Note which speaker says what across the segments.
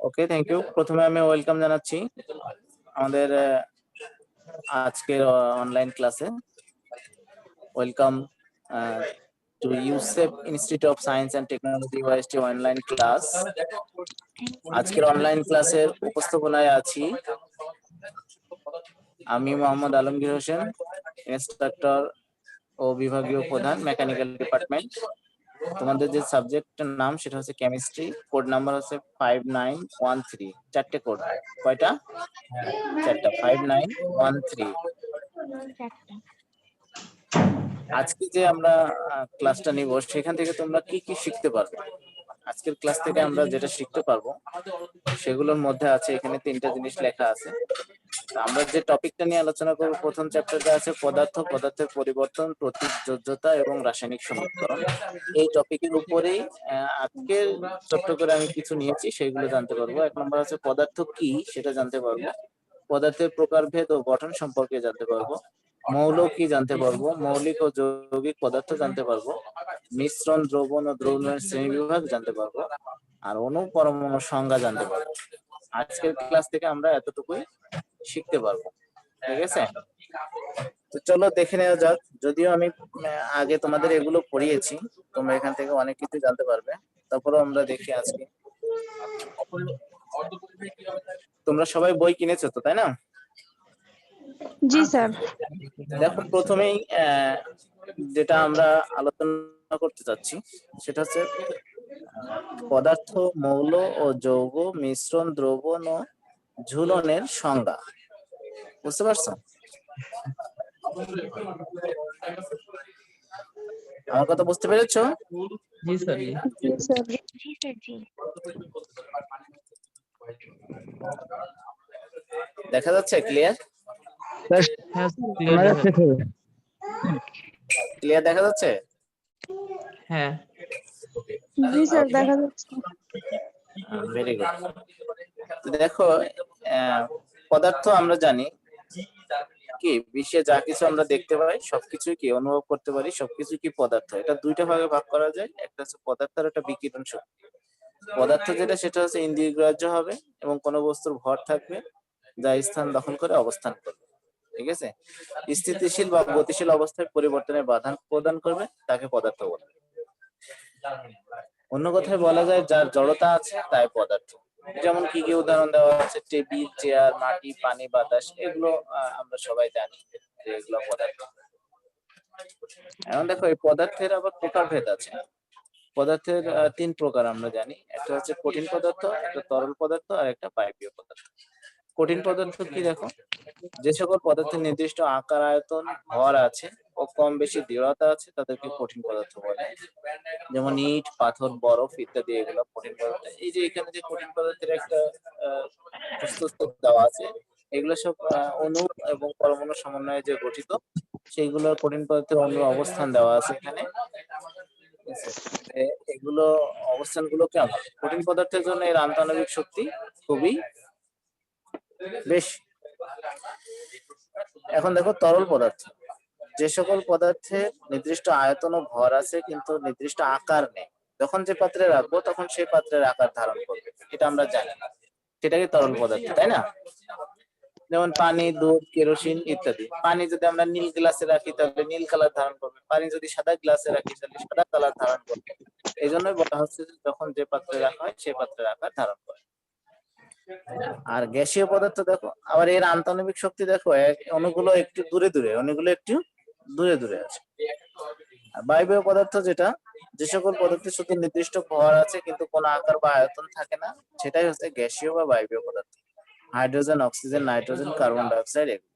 Speaker 1: Okay thank you প্রথমে আমি welcome জানাচ্ছি আমাদের আজকের অনলাইন ক্লাসে welcome to Yusuf institute of science and technology Y S T online class আজকের অনলাইন ক্লাসের উপস্থাপনায় আছি আমি মোহাম্মদ আলমগীর হোসেন ইনস্ট্রাক্টর ও বিভাগীয় প্রধান মেকানিক্যাল ডিপার্টমেন্ট তোমাদের যে সাবজেক্টের নাম সেটা হচ্ছে কেমিস্ট্রি কোড নাম্বার হচ্ছে ফাইভ নাইন ওয়ান থ্রি চারটে কোড কয়টা? চারটা। ফাইভ নাইন ওয়ান থ্রি আজকে যে আমরা ক্লাসটা নিব সেখান থেকে তোমরা কি কি শিখতে পারবে? আজকের ক্লাস থেকে আমরা যেটা শিখতে পারব সেগুলোর মধ্যে আছে এখানে তিনটা জিনিস লেখা আছে। আমরা যে টপিকটা নিয়ে আলোচনা করব প্রথম চ্যাপ্টারটা আছে পদার্থ পদার্থের পরিবর্তন প্রতিযোজ্যতা এবং রাসায়নিক সমীকরণ এই টপিকের উপরেই আহ, আজকে ছোট্ট করে আমি কিছু নিয়েছি সেগুলো জানতে পারব। এক নম্বর আছে পদার্থ কি সেটা জানতে পারব। পদার্থের প্রকারভেদ ও গঠন সম্পর্কে জানতে পারব। মৌল কি জানতে পারব। মৌলিক ও যৌগিক পদার্থ জানতে পারব। মিশ্রণ দ্রবণ ও দ্রবণের শ্রেণীবিভাগ জানতে পারব। আর অনু পরমাণু সংজ্ঞা জানতে পারব। আজকের ক্লাস থেকে আমরা এতটুকুই শিখতে পারব ঠিক আছে? তো চলো দেখে নেওয়া যাক যদিও আমি আগে তোমাদের এগুলো পড়িয়েছি তোমরা এখান থেকে অনেক কিছু জানতে পারবে তারপরেও আমরা দেখি আজকে। তোমরা সবাই বই কিনেছো তো তাই না?
Speaker 2: জি স্যার।
Speaker 1: দেখো প্রথমেই আহ, যেটা আমরা আলোচনা করতে চাচ্ছি সেটা হচ্ছে পদার্থ মৌল ও যৌগ মিশ্রণ দ্রবণ ও ঝুলনের সংজ্ঞা। বুঝতে পারছ? আমার কথা বুঝতে পেরেছ?
Speaker 3: জি স্যার জি।
Speaker 2: জি স্যার
Speaker 4: জি
Speaker 1: দেখা যাচ্ছে ক্লিয়ার?
Speaker 3: হ্যাঁ স্যার দেখা যাচ্ছে।
Speaker 1: ক্লিয়ার দেখা যাচ্ছে?
Speaker 3: হ্যাঁ।
Speaker 2: জি স্যার দেখা যাচ্ছে।
Speaker 1: ভেরি গুড দেখো পদার্থ আমরা জানি কি, বিশ্বে যা কিছু আমরা দেখতে পাই, সবকিছুই কি অনুভব করতে পারি সবকিছু কি পদার্থ? এটা দুইটা ভাগে ভাগ করা যায়, একটা হচ্ছে পদার্থ আর একটা বিকিরণ শক্তি। পদার্থ যেটা, সেটা হচ্ছে ইন্দ্রিয় গ্রাহ্য হবে এবং কোনো বস্তুর ভর থাকবে যা স্থান দখল করে অবস্থান করবে। ঠিক আছে? স্থিতিশীল বা গতিশীল অবস্থায় পরিবর্তনের বাধা প্রদান করবে, তাকে পদার্থ বলে। অন্য কথায় বলা যায়, যার জড়তা আছে, তাই পদার্থ। যেমন কি কি উদাহরণ দেওয়া আছে? টেবিল, চেয়ার, মাটি, পানি, বাতাস, এগুলো আমরা সবাই জানি এগুলো পদার্থ। এখন দেখো, এই পদার্থের আবার প্রকারভেদ আছে। পদার্থের তিন প্রকার আমরা জানি। একটা হচ্ছে কঠিন পদার্থ, একটা তরল পদার্থ, আর একটা পাইপীয় পদার্থ। কঠিন পদার্থ কি দেখো, যে সকল পদার্থের নির্দিষ্ট আকার, আয়তন, ভর আছে ও কম বেশি দৃঢ়তা আছে, তাদেরকে কঠিন পদার্থ বলে। যেমন ইট, পাথর, বরফ ইত্যাদি, এগুলো কঠিন পদার্থ। এই যে এখানে যে কঠিন পদার্থের একটা দেওয়া আছে, এগুলো সব অণু এবং পরমাণু সমন্বয়ে যে গঠিত, সেইগুলো কঠিন পদার্থের অণু অবস্থান দেওয়া আছে এখানে। এগুলো অবস্থানগুলো কেমন কঠিন পদার্থের জন্য এর আন্তঃআণবিক শক্তি খুবই বেশি। এখন দেখো তরল পদার্থ। যে সকল পদার্থের নির্দিষ্ট আয়তন ও ভর আছে, কিন্তু নির্দিষ্ট আকার নেই। যখন যে পাত্রে রাখব, তখন সেই পাত্রের আকার ধারণ করবে। এটা আমরা জানি। সেটাকে তরল পদার্থ, তাই না? যেমন পানি, দুধ, কেরোসিন ইত্যাদি। পানি যদি আমরা নীল গ্লাসে রাখি, তাহলে নীল কালার ধারণ করবে। পানি যদি সাদা গ্লাসে রাখি, তাহলে সাদা কালার ধারণ করবে। এই জন্যই বলা হচ্ছে যে যখন যে পাত্রে রাখা হয় সেই পাত্রের আকার ধারণ করে। আর গ্যাসীয় পদার্থ দেখো, আবার এর আন্তঃনবিক শক্তি দেখো অণুগুলো একটু দূরে দূরে, অণুগুলো একটু দূরে দূরে আছে। বায়বীয় পদার্থ যেটা, যে সকল পদার্থের শুধু নির্দিষ্ট ভর আছে, কিন্তু কোনো আকার বা আয়তন থাকে না, সেটাই হচ্ছে গ্যাসীয় বা বায়বীয় পদার্থ। Hydrogen, oxygen, nitrogen, carbon dioxide, এগুলো।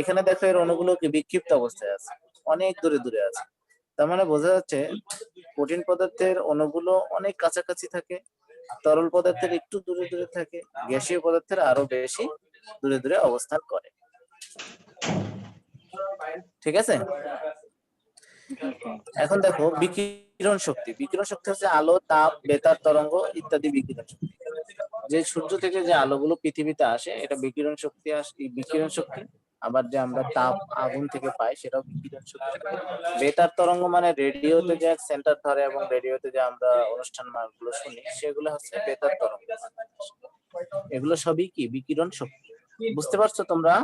Speaker 1: এখানে দেখো এর অণুগুলো কি বিক্ষিপ্ত অবস্থায় আছে, অনেক দূরে দূরে আছে। তার মানে বোঝা যাচ্ছে, কঠিন পদার্থের অণুগুলো অনেক কাছাকাছি থাকে তরল পদার্থের একটু দূরে দূরে থাকে, গ্যাসীয় পদার্থের আরও বেশি দূরে দূরে অবস্থান করে। ঠিক আছে? এখন দেখো বিকিরণ শক্তি। বিকিরণ শক্তি হচ্ছে আলো, তাপ, বেতার, তরঙ্গ ইত্যাদি বিকিরণ শক্তি। যে সূর্য থেকে যে আলোগুলো পৃথিবীতে আসে, এটা বিকিরণ শক্তি বিকিরণ শক্তি আবার যে আমরা তাপ আগুন থেকে পাই সেটাও বিকিরণ শক্তি বেতার তরঙ্গ মানে রেডিওতে যে সেন্টার ধরে এবং রেডিওতে যে আমরা অনুষ্ঠানগুলো শুনি সেগুলো হচ্ছে বেতার তরঙ্গ। এগুলো সবই কি? বিকিরণ শক্তি। বুঝতে পারছ তোমরা?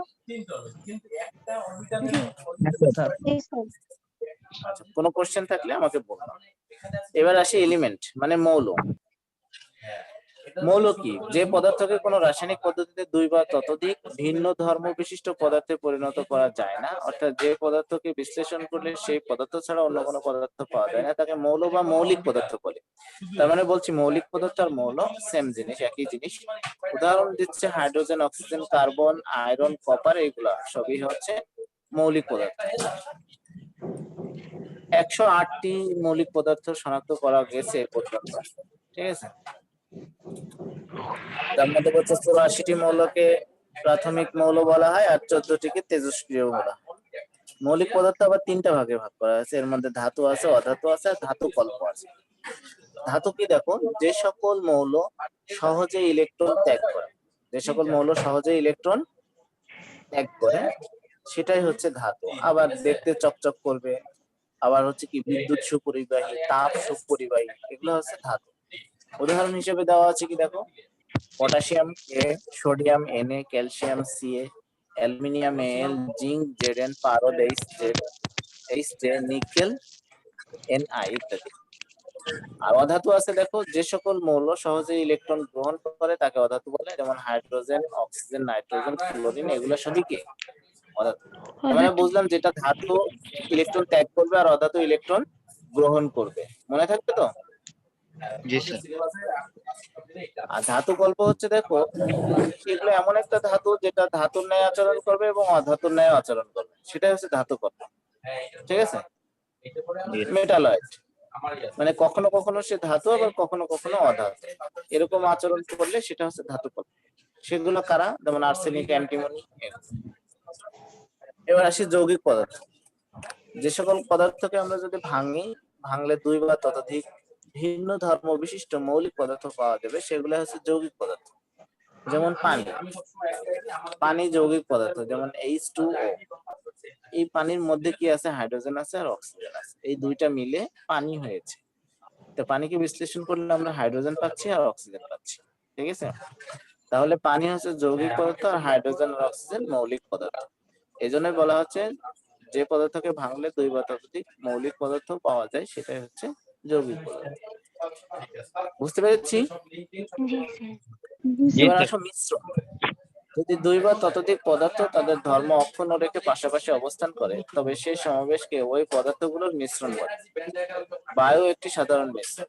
Speaker 1: আচ্ছা কোনো কোশ্চেন থাকলে আমাকে বলব এবার আসি এলিমেন্ট মানে মৌল। মৌল কি? যে পদার্থকে কোনো রাসায়নিক পদ্ধতিতে দুই বা ততোধিক ভিন্ন ধর্ম বিশিষ্ট পদার্থে পরিণত করা যায় না, অর্থাৎ যে পদার্থকে বিশ্লেষণ করলে সেই পদার্থ ছাড়া অন্য কোনো পদার্থ পাওয়া যায় না, তাকে মৌল বা মৌলিক পদার্থ বলে। তার মানে বলছি মৌলিক পদার্থ আর মৌল সেম জিনিস, একই জিনিস। উদাহরণ দিচ্ছে hydrogen, oxygen, carbon, iron, copper, এগুলা সবই হচ্ছে মৌলিক পদার্থ। একশো আটটি মৌলিক পদার্থ শনাক্ত করা গেছে পর্যন্ত, ঠিক আছে? তার মধ্যে হচ্ছে চুরাশিটি মৌলকে প্রাথমিক মৌল বলা হয় আর চোদ্দটিকে তেজস্ক্রিয় বলা হয়। মৌলিক পদার্থ আবার তিনটা ভাগে ভাগ করা হয়েছে। এর মধ্যে ধাতু আছে, অধাতু আছে আর ধাতু কল্প আছে। ধাতু কি দেখো? যে সকল মৌল সহজে ইলেকট্রন ত্যাগ করে। যে সকল মৌল সহজে ইলেকট্রন ত্যাগ করে, সেটাই হচ্ছে ধাতু। আবার দেখতে চকচক করবে, আবার হচ্ছে কি বিদ্যুৎ সুপরিবাহী, তাপ সুপরিবাহী, এগুলো হচ্ছে ধাতু। উদাহরণ হিসেবে দেওয়া আছে কি দেখো? Potassium K sodium N A calcium C A aluminium L zinc Z N পারদ H Z H J nickel N I ইত্যাদি। আর অধাতু আছে দেখো যে সকল মৌল সহজে ইলেকট্রন গ্রহণ করে তাকে অধাতু বলে যেমন হাইড্রোজেন অক্সিজেন নাইট্রোজেন ক্লোরিন এগুলো সবই কি? অধাতু। মানে বুঝলাম যেটা ধাতু ইলেকট্রন ত্যাগ করবে আর অধাতু ইলেকট্রন গ্রহণ করবে। মনে থাকবে তো?
Speaker 5: জি স্যার।
Speaker 1: আর ধাতু গল্প হচ্ছে দেখো। এগুলো এমন একটা ধাতু যেটা ধাতুর ন্যায় আচরণ করবে এবং অধাতুর ন্যায় আচরণ করবে। সেটাই হচ্ছে ধাতু গল্প ঠিক আছে? মেটালয়েড। মানে কখনো কখনো সে ধাতু আবার কখনো কখনো অধাতু। এরকম আচরণ করলে সেটা হচ্ছে ধাতু গল্প সেগুলো কারা? যেমন আর্সেনিক অ্যান্টিমনি এবার আসি যৌগিক পদার্থ। যে সকল পদার্থকে আমরা যদি ভাঙি ভাঙলে দুই বা ততোধিক ভিন্ন ধর্ম বিশিষ্ট মৌলিক পদার্থ পাওয়া যাবে, সেগুলো হচ্ছে যৌগিক পদার্থ। যেমন পানি। পানি যৌগিক পদার্থ, যেমন এইচ টু এই পানির মধ্যে কি আছে? হাইড্রোজেন আছে আর অক্সিজেন আছে। এই দুইটা মিলে পানি হয়েছে। তো পানিকে বিশ্লেষণ করলে আমরা হাইড্রোজেন পাচ্ছি আর অক্সিজেন পাচ্ছি। ঠিক আছে? তাহলে পানি হচ্ছে যৌগিক পদার্থ আর হাইড্রোজেন আর অক্সিজেন মৌলিক পদার্থ। এই জন্যই বলা হচ্ছে যে পদার্থকে ভাঙলে দুই বা ততোধিক মৌলিক পদার্থ পাওয়া যায়, সেটাই হচ্ছে বুঝতে পেরেছি? এবার আসো যদি দুই বা ততোধিক পদার্থ তাদের ধর্ম অক্ষুণ্ণ রেখে পাশাপাশি অবস্থান করে তবে সেই সমাবেশকে ওই পদার্থগুলোর মিশ্রণ বলে। বায়ু একটি সাধারণ মিশ্রণ।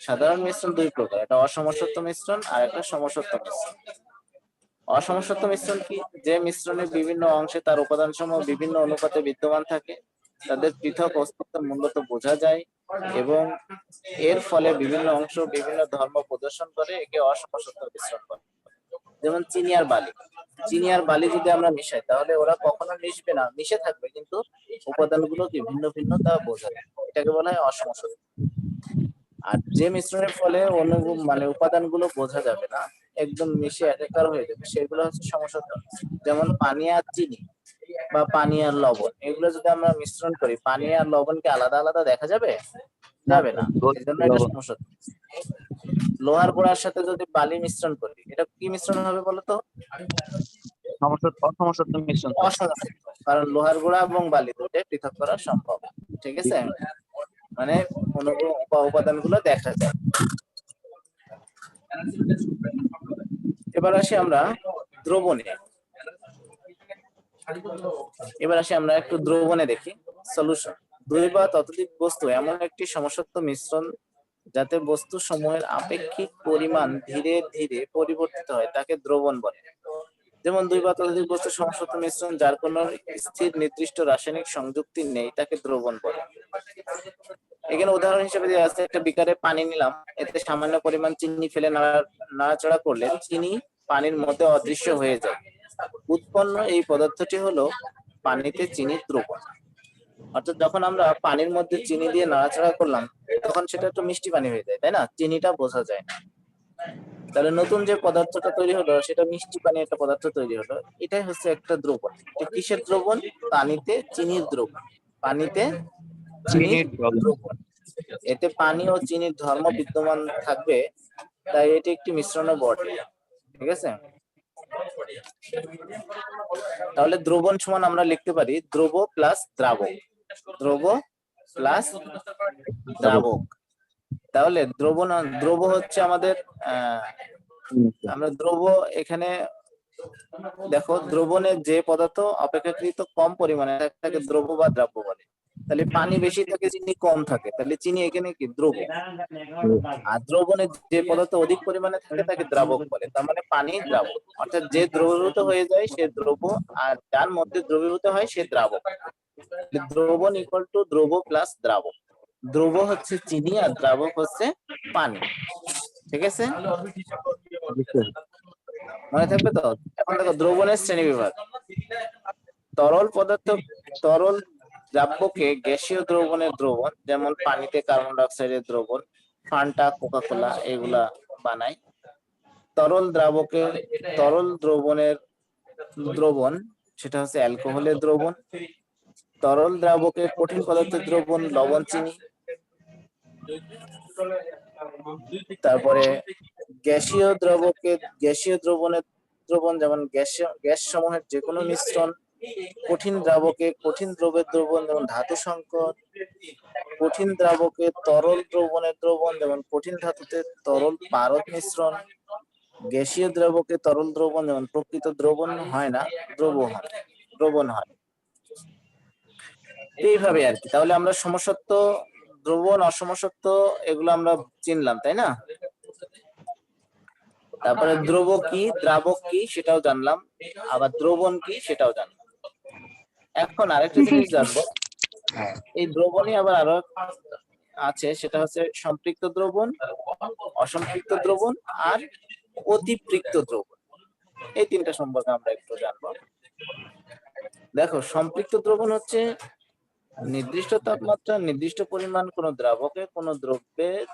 Speaker 1: সাধারণ মিশ্রণ দুই প্রকার একটা অসমসত্ব মিশ্রণ আর একটা সমসত্ব মিশ্রণ। অসমসত্ব মিশ্রণ কি? যে মিশ্রণের বিভিন্ন অংশে তার উপাদান সমূহ বিভিন্ন অনুপাতে বিদ্যমান থাকে তাদের পৃথক অস্তিত্ব মূলত বোঝা যায়। এবং এর ফলে বিভিন্ন অংশ বিভিন্ন ধর্ম প্রদর্শন করে, একে অসমসত্ব মিশ্রণ বলে যেমন চিনি আর বালি। চিনি আর বালি যদি আমরা মিশাই, তাহলে ওরা কখনো মিশবে না। মিশে থাকবে, কিন্তু উপাদানগুলো কি ভিন্ন ভিন্ন তা বোঝা এটাকে বলা হয় অসমসত্ব আর যে মিশ্রণের ফলে অন্য মানে উপাদানগুলো বোঝা যাবে না, একদম মিশে একাকার হয়ে যাবে, সেগুলো হচ্ছে সমসত্ব যেমন পানি আর চিনি। বা পানি আর লবণ এগুলো যদি আমরা মিশ্রণ করি পানি আর লবণকে আলাদা আলাদা দেখা যাবে? যাবে না। এটা লোহার গোড়ার সাথে যদি বালি মিশ্রণ করি এটা কি মিশ্রণ হবে বলতো?
Speaker 5: সমস্যা অসমস্যাত্ব মিশ্রণ
Speaker 1: অসমসত্ব কারণ লোহার গোড়া এবং বালি দুটোই পৃথক করা সম্ভব। ঠিক আছে? মানে কোনো উপাদানগুলো দেখা যায়। এবার আসি আমরা দ্রবণে। এবার আসি আমরা একটু দ্রবণে দেখি। সলিউশন দুই বা ততোধিক বস্তু এমন একটি সমসত্ব মিশ্রণ যাতে বস্তু সমূহের আপেক্ষিক পরিমাণ ধীরে ধীরে পরিবর্তিত হয়, তাকে দ্রবণ বলে। যেমন দুই বা ততোধিক বস্তু সমসত্ব মিশ্রণ যার কোনো স্থির নির্দিষ্ট রাসায়নিক সংযুক্তি নেই, তাকে দ্রবণ বলে। এখানে উদাহরণ হিসেবে দেওয়া আছে, একটা বিকারে পানি নিলাম, এতে সামান্য পরিমাণ চিনি ফেলে নাড়া- নাড়াচাড়া করলে চিনি পানির মধ্যে অদৃশ্য হয়ে যায়। উৎপন্ন এই পদার্থটি হলো পানিতে চিনির দ্রবণ। অর্থাৎ যখন আমরা পানির মধ্যে চিনি দিয়ে নাড়াচাড়া করলাম তখন সেটা একটু মিষ্টি পানি হয়ে যায় তাই না? চিনিটা বোঝা যায় না। তাহলে নতুন যে পদার্থটা তৈরি হলো সেটা মিষ্টি পানি একটা পদার্থ তৈরি হলো এটাই হচ্ছে একটা দ্রবণ। এটা কিসের দ্রবণ? পানিতে চিনির দ্রবণ। পানিতে চিনির। দ্রবণ। এতে পানি ও চিনির ধর্ম বিদ্যমান থাকবে তাই এটি একটি মিশ্রণ বটে ঠিক আছে? তাহলে দ্রবণ সমান আমরা লিখতে পারি দ্রব প্লাস দ্রাবক। দ্রব প্লাস দ্রাবক। তাহলে দ্রবণ দ্রব হচ্ছে আমাদের আমরা দ্রব এখানে, দেখো দ্রবণে যে পদার্থ অপেক্ষাকৃত কম পরিমাণে, তাকে দ্রব বা দ্রাব্য বলে। তাহলে পানি বেশি থাকে, চিনি কম থাকে। তাহলে চিনি এখানে কি? দ্রব আর দ্রবণে যে পদার্থ অধিক পরিমাণে থাকে, তাকে দ্রাবক বলে। তার মানে পানি দ্রাবক। অর্থাৎ যে দ্রবীভূত হয়ে যায়, সে দ্রব আর যার মধ্যে দ্রবীভূত হয়, সে দ্রাবক। দ্রবণ ইকুয়াল টু দ্রব প্লাস দ্রাবক। দ্রব হচ্ছে চিনি, আর দ্রাবক হচ্ছে পানি। ঠিক আছে? মনে থাকবে তো? এখন দেখো, দ্রবণের শ্রেণি বিভাগ তরল পদার্থ, তরল দ্রাব্যকে গ্যাসীয় দ্রবণের দ্রবণ, যেমন পানিতে কার্বন ডাইঅক্সাইডের দ্রবণ ফান্টা কোকা কোলা এগুলা বানায়। তরল দ্রাবকে তরল দ্রবণের দ্রবণ, সেটা হচ্ছে অ্যালকোহলের দ্রবণ। তরল দ্রাবকে কঠিন পদার্থের দ্রবণ, লবণ, চিনি। তারপরে গ্যাসীয় দ্রবকে গ্যাসীয় দ্রবণের দ্রবণ, যেমন গ্যাস গ্যাস সমূহের যে কোনো মিশ্রণ কঠিন দ্রাবকে কঠিন দ্রবের দ্রবণ, যেমন ধাতু সংকট, কঠিন দ্রাবকে তরল দ্রবণের দ্রবণ, যেমন কঠিন ধাতুতে তরল পারদ মিশ্রণ, গ্যাসীয় দ্রবকে তরল দ্রবণ, যেমন প্রকৃত দ্রবণ হয় না দ্রব হয়, দ্রবণ হয়। এইভাবে আর কি। তাহলে আমরা সমসত্ব দ্রবণ, অসমসত্ব এগুলো আমরা চিনলাম, তাই না? তারপরে দ্রব কি, দ্রাবক কি, সেটাও জানলাম। আবার দ্রবণ কি, সেটাও জানলাম। এখন আরেকটা জিনিস জানব। এই দ্রবণই আবার আরও আছে সেটা হচ্ছে সম্পৃক্ত দ্রবণ অসম্পৃক্ত দ্রবণ আর অতিপৃক্ত দ্রবণ। এই তিনটা সম্পর্কে আমরা একটু জানব। দেখো সম্পৃক্ত দ্রবণ হচ্ছে নির্দিষ্ট তাপমাত্রা নির্দিষ্ট পরিমাণ কোন দ্রাবকে কোন দ্রব্যের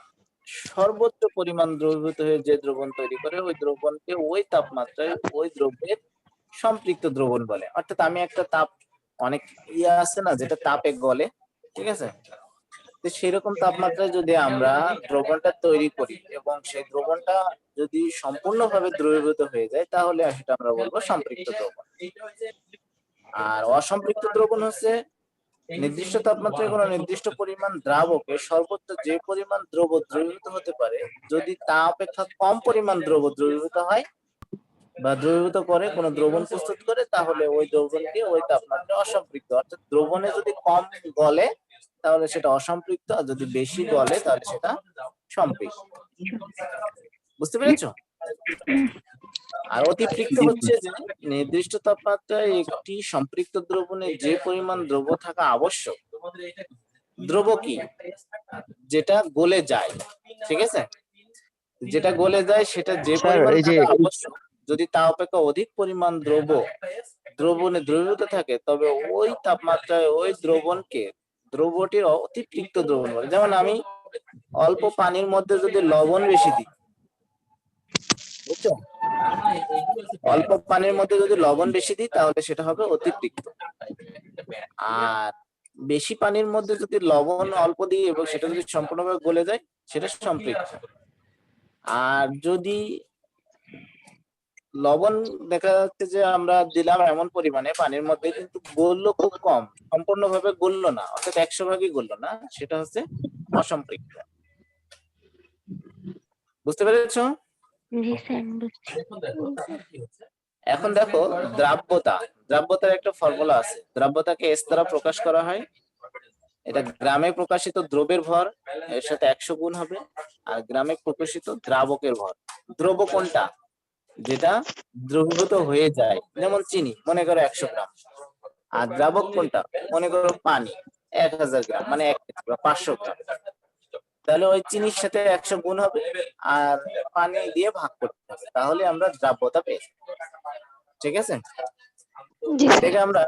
Speaker 1: সর্বোচ্চ পরিমাণ দ্রবীভূত হয়ে যে দ্রবণ তৈরি করে ওই দ্রবণকে ওই তাপমাত্রায় ওই দ্রব্যের সম্পৃক্ত দ্রবণ বলে। অর্থাৎ আমি একটা তাপ অনেক ইয়ে আছে না, যেটা তাপে গলে, ঠিক আছে? তো সেরকম তাপমাত্রায় যদি আমরা দ্রবণটা তৈরি করি এবং সেই দ্রবণটা যদি সম্পূর্ণভাবে দ্রবীভূত হয়ে যায়, তাহলে সেটা আমরা বলব সম্পৃক্ত দ্রবণ। আর অসম্পৃক্ত দ্রবণ হচ্ছে নির্দিষ্ট তাপমাত্রায় কোনো নির্দিষ্ট পরিমাণ দ্রাবকে সর্বোচ্চ যে পরিমাণ দ্রব দ্রবীভূত হতে পারে, যদি তা অপেক্ষা কম পরিমাণ দ্রব দ্রবীভূত হয় বা দ্রবীভূত করে কোনো দ্রবণ প্রস্তুত করে তাহলে ওই দ্রবণকে ওই তাপমাত্রা অসম্পৃক্ত। অর্থাৎ দ্রবণে যদি কম গলে তাহলে সেটা অসম্পৃক্ত আর যদি বেশি গলে তাহলে সেটা সম্পৃক্ত। বুঝতে পেরেছ? আর অতিপৃক্ত হচ্ছে যে নির্দিষ্ট তাপমাত্রায় একটি সম্পৃক্ত দ্রবণে যে পরিমাণ দ্রব থাকা আবশ্যক দ্রব কি? যেটা গলে যায় ঠিক আছে? যেটা গলে যায় সেটা যে পরিমাণ আবশ্যক যদি তা অপেক্ষা অধিক পরিমাণ দ্রব, দ্রবণে দ্রবীভূত থাকে, তবে ওই তাপমাত্রায় ওই দ্রবণকে, দ্রবটির অতিপৃক্ত দ্রবণ বলে। যেমন আমি অল্প পানির মধ্যে যদি লবণ বেশি দিই অল্প পানির মধ্যে যদি লবণ বেশি দিই, তাহলে সেটা হবে অতিপৃক্ত আর বেশি পানির মধ্যে যদি লবণ অল্প দিই এবং সেটা যদি সম্পূর্ণভাবে গলে যায়, সেটা সম্পৃক্ত। আর যদি লবণ দেখা যাচ্ছে যে আমরা দিলাম এমন পরিমাণে পানির মধ্যে কিন্তু গললো খুব কম। সম্পূর্ণভাবে গললো না অর্থাৎ একশো ভাগই গললো না সেটা হচ্ছে অসম্পৃক্ত বুঝতে পেরেছ? এখন দেখো দ্রাব্যতা। দ্রাব্যতার একটা ফর্মুলা আছে। দ্রাব্যতাকে এস দ্বারা প্রকাশ করা হয়। এটা গ্রামে প্রকাশিত দ্রব্যের ভর এর সাথে একশো গুণ হবে। আর গ্রামে প্রকাশিত দ্রাবকের ভর। দ্রব্য কোনটা? যেটা দ্রবীভূত হয়ে যায় যেমন চিনি মনে করো একশো গ্রাম। আর দ্রাবক কোনটা? মনে করো পানি এক হাজার গ্রাম মানে এক কেজি বা পাঁচশো গ্রাম। তাহলে ওই চিনির সাথে একশো গুণ হবে আর পানি দিয়ে ভাগ করতে হবে তাহলে আমরা দ্রাব্যতা পেয়ে ঠিক আছে? এটাকে আমরা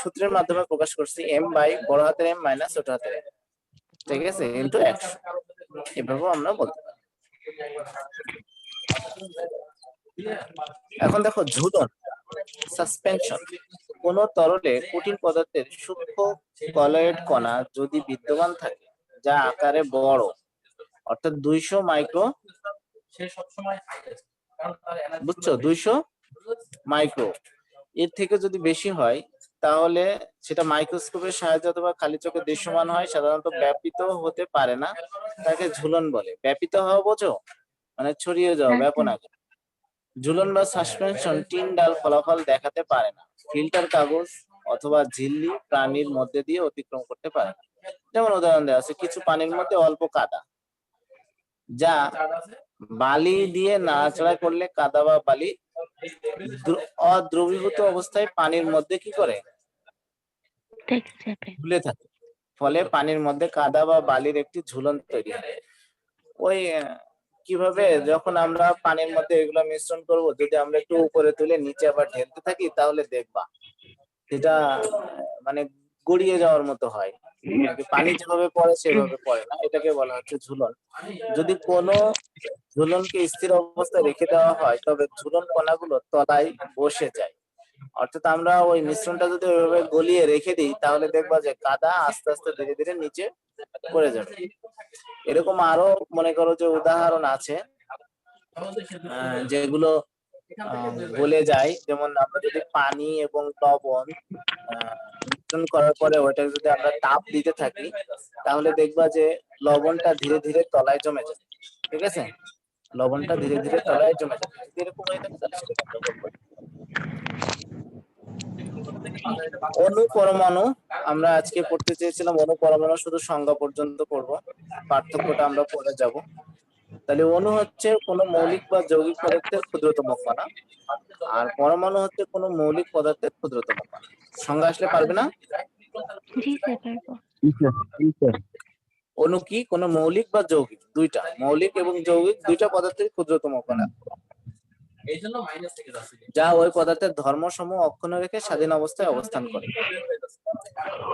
Speaker 1: সূত্রের মাধ্যমে প্রকাশ করছি এম বাই বড় হাতের এম মাইনাস ছোট হাতের এম ঠিক আছে? ইন্টু একশো। এভাবেও আমরা বলতে পারি। এখন দেখো ঝুলন সাসপেনশন কোন তরলে কঠিন পদার্থের সূক্ষ্ম কলয়েড কণা যদি বিদ্যমান থাকে যা আকারে বড় অর্থাৎ দুইশো মাইক্রো বুঝছ? দুইশো মাইক্রো। এর থেকে যদি বেশি হয় তাহলে সেটা মাইক্রোস্কোপের সাহায্যে অথবা খালি চোখে দৃশ্যমান হয় সাধারণত ব্যাপিত হতে পারে না তাকে ঝুলন বলে। ব্যাপিত হওয়া বোঝো? মানে ছড়িয়ে যাওয়া
Speaker 4: হ্যাঁ,
Speaker 1: ব্যাপন আগে ঝুলন বা সাসপেনশন টিন ডাল ফলাফল দেখাতে পারে না। ফিল্টার কাগজ অথবা ঝিল্লি প্রাণীর মধ্যে দিয়ে অতিক্রম করতে পারে না। যেমন উদাহরণ দেওয়া আছে কিছু পানির মধ্যে অল্প কাদা যা বালি দিয়ে নাড়াচাড়া করলে কাদা বা বালি অদ্রবীভূত অবস্থায় পানির মধ্যে কি করে? ঝুলে থাকে। ফলে পানির মধ্যে কাদা বা বালির একটি ঝুলন তৈরি হয়। ওই কীভাবে যখন আমরা পানির মধ্যে এগুলো মিশ্রণ করব যদি আমরা একটু উপরে তুলে নিচে আবার ঢেলতে থাকি তাহলে দেখবা এটা মানে গড়িয়ে যাওয়ার মতো হয়। পানি যেভাবে পড়ে সেভাবে পড়ে না। এটাকে বলা হচ্ছে ঝুলন। যদি কোনো ঝুলনকে স্থির অবস্থায় রেখে দেওয়া হয় তবে ঝুলন কণাগুলো তলায় বসে যায়। অর্থাৎ আমরা ওই মিশ্রণটা যদি ওইভাবে গলিয়ে রেখে দিই, তাহলে দেখবা যে কাদা আস্তে আস্তে ধীরে ধীরে নিচে পড়ে যাবে। এরকম আরও মনে করো যে উদাহরণ আছে যেগুলো গলে যায়। যেমন আমরা যদি পানি এবং লবণ মিশ্রণ করার পরে ওইটা যদি আমরা তাপ দিতে থাকি, তাহলে দেখবা যে লবণটা ধীরে ধীরে তলায় জমে যায় ঠিক আছে? লবণটা ধীরে ধীরে তলায় জমে যায় এরকম অণু পরমাণু আমরা আজকে পড়তে চেয়েছিলাম অনু পরমাণু শুধু সংজ্ঞা পর্যন্ত পড়ব পার্থক্যটা আমরা পড়ে যাব। তাহলে অণু হচ্ছে কোনো মৌলিক বা যৌগিক পদার্থের ক্ষুদ্রতম কণা আর পরমাণু হচ্ছে কোনো মৌলিক পদার্থের ক্ষুদ্রতম কণা। সংজ্ঞা আসলে পারবে না? অণু কি? কোনো মৌলিক বা যৌগিক দুইটা। মৌলিক এবং যৌগিক দুইটা পদার্থের ক্ষুদ্রতম কণা। যা ওই পদার্থের ধর্মসমূহ অক্ষুণ্ণ রেখে স্বাধীন অবস্থায় অবস্থান করে।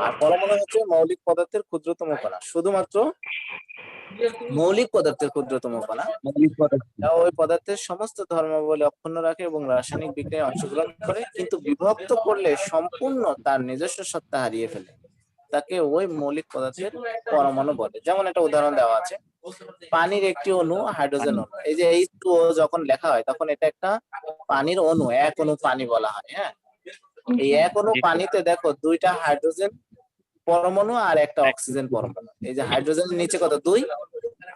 Speaker 1: আর পরমাণু হচ্ছে মৌলিক পদার্থের ক্ষুদ্রতম কণা। শুধুমাত্র মৌলিক পদার্থের ক্ষুদ্রতম কণা। মৌলিক যা ওই পদার্থের সমস্ত ধর্মাবলী অক্ষুণ্ণ রাখে এবং রাসায়নিক বিক্রিয়ায় অংশগ্রহণ করে কিন্তু বিভক্ত করলে সম্পূর্ণ তার নিজস্ব সত্তা হারিয়ে ফেলে। তাকে ওই মৌলিক পদার্থের পরমাণু বলে। যেমন একটা উদাহরণ দেওয়া আছে। পানির একটি অণু হাইড্রোজেন অণু। এই যে এইচ টু যখন লেখা হয়, তখন এটা একটা পানির অণু, এক অণু পানি বলা হয় হ্যাঁ? এই এক অণু পানিতে দেখো দুইটা হাইড্রোজেন পরমাণু আর একটা অক্সিজেন পরমাণু। এই যে হাইড্রোজেনের নিচে কত? দুই।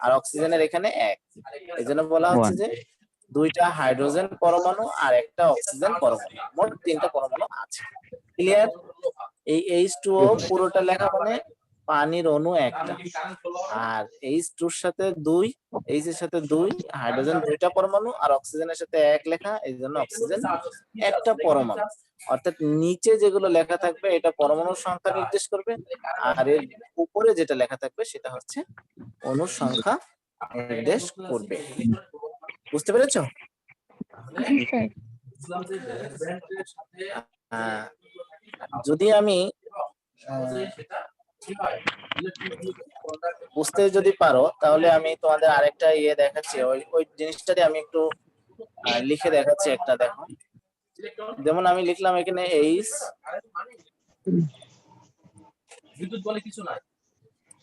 Speaker 1: আর অক্সিজেনের এখানে এক। এই জন্য বলা হচ্ছে যে দুইটা হাইড্রোজেন পরমাণু আর একটা অক্সিজেন পরমাণু। মোট তিনটা পরমাণু আছে। ক্লিয়ার এই এইচ টু ও পুরোটা লেখা মানে পানির অণু একটা। আর এইচ টুর সাথে দুই এইচ এর সাথে দুই হাইড্রোজেন দুইটা পরমাণু আর অক্সিজেনের সাথে এক লেখা এই জন্য অক্সিজেন একটা পরমাণু। অর্থাৎ নিচে যেগুলো লেখা থাকবে এটা পরমাণুর সংখ্যা নির্দেশ করবে। আর এর উপরে যেটা লেখা থাকবে সেটা হচ্ছে অণুর সংখ্যা নির্দেশ করবে। বুঝতে পেরেছ? আহ, যদি আমি বুঝতে যদি পারো, তাহলে আমি তোমাদের আরেকটা ইয়ে দেখাচ্ছি। ওই ওই জিনিসটাতে আমি একটু লিখে দেখাচ্ছি একটা, দেখো। যেমন আমি লিখলাম এখানে এইচ,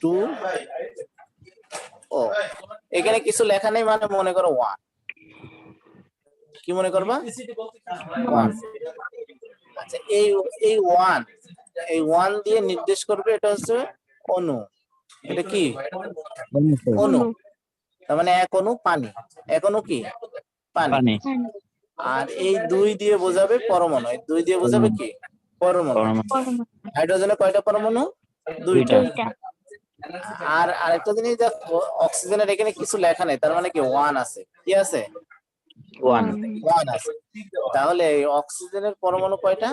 Speaker 1: টু, ও, এখানে কিছু লেখা নেই মানে মনে করো ওয়ান কি মনে করবা? আচ্ছা এই এই ওয়ান এই ওয়ান দিয়ে নির্দেশ করবে এটা হচ্ছে অণু এটা কি? অণু তার মানে এক অণু পানি। এক অণু কি? পানি। আর এই দুই দিয়ে বোঝাবে পরমাণু। এই দুই দিয়ে বোঝাবে কি? পরমাণু। হাইড্রোজেনের কয়টা পরমাণু? দুইটা।
Speaker 4: দুইটা।
Speaker 1: আর আরেকটা জিনিস দেখো অক্সিজেনের এখানে কিছু লেখা নেই তার মানে কি? ওয়ান আছে। কি আছে?
Speaker 5: ওয়ান
Speaker 1: ওয়ান আছে। তাহলে এই অক্সিজেনের পরমাণু কয়টা?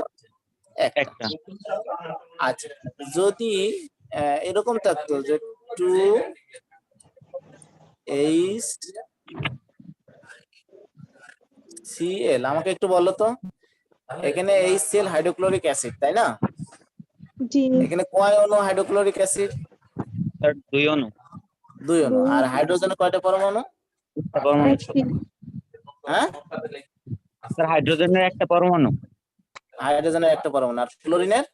Speaker 1: একটা। আচ্ছা যদি আহ, এরকম থাকতো যে টু এইচ সিএল আমাকে একটু বলো তো? এখানে এইচ সিএল হাইড্রোক্লোরিক অ্যাসিড তাই না?
Speaker 2: জি।
Speaker 1: এখানে কয় অণু হাইড্রোক্লোরিক অ্যাসিড
Speaker 5: তার দুই অণু।
Speaker 1: দুই অণু। আর হাইড্রোজেনের কয়টা পরমাণু?
Speaker 5: পরমাণু।
Speaker 1: হ্যাঁ?
Speaker 5: স্যার হাইড্রোজেনের একটা পরমাণু।
Speaker 1: হাইড্রোজেনের একটা পরমাণু আর ফ্লোরিনের?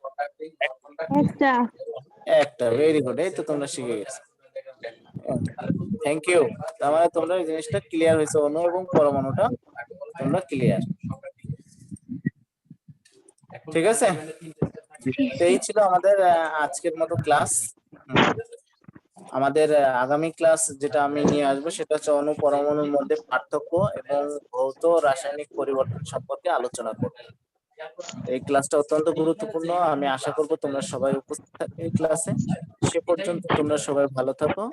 Speaker 2: একটা।
Speaker 1: একটা ভেরি গুড এই তো তোমরা শিখে গেছো। থ্যাংক ইউ তার মানে তোমরা এই জিনিসটা ক্লিয়ার হয়েছে অণু এবং পরমাণুটা তোমরা ক্লিয়ার ঠিক আছে? এই ছিল আমাদের আজকের মতো ক্লাস আমাদের আগামী ক্লাস যেটা আমি নিয়ে আসব সেটা হচ্ছে অনুপরমাণুর মধ্যে পার্থক্য এবং ভৌত রাসায়নিক পরিবর্তন সম্পর্কে আলোচনা করব। এই ক্লাসটা অত্যন্ত গুরুত্বপূর্ণ। আমি আশা করব তোমরা সবাই উপস্থিত থাকবে এই ক্লাসে সে পর্যন্ত তোমরা সবাই ভালো থাকো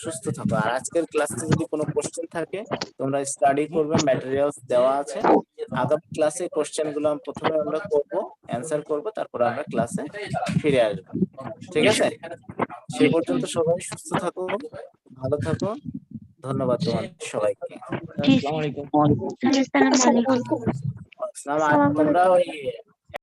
Speaker 1: সুস্থ থাকো। আর আজকের ক্লাসে যদি কোনো কোশ্চেন থাকে তোমরা স্টাডি করবে ম্যাটেরিয়ালস দেওয়া আছে। আগামী ক্লাসে কোশ্চেনগুলো প্রথমে আমরা করব অ্যান্সার করব তারপর আমরা ক্লাসে ফিরে আসব। ঠিক আছে? সে পর্যন্ত সবাই সুস্থ থাকো ভালো থাকো। ধন্যবাদ তোমাদের সবাইকে।
Speaker 3: আসসালামু আলাইকুম
Speaker 4: আসসালামু আলাইকুম।
Speaker 1: তোমরা ওই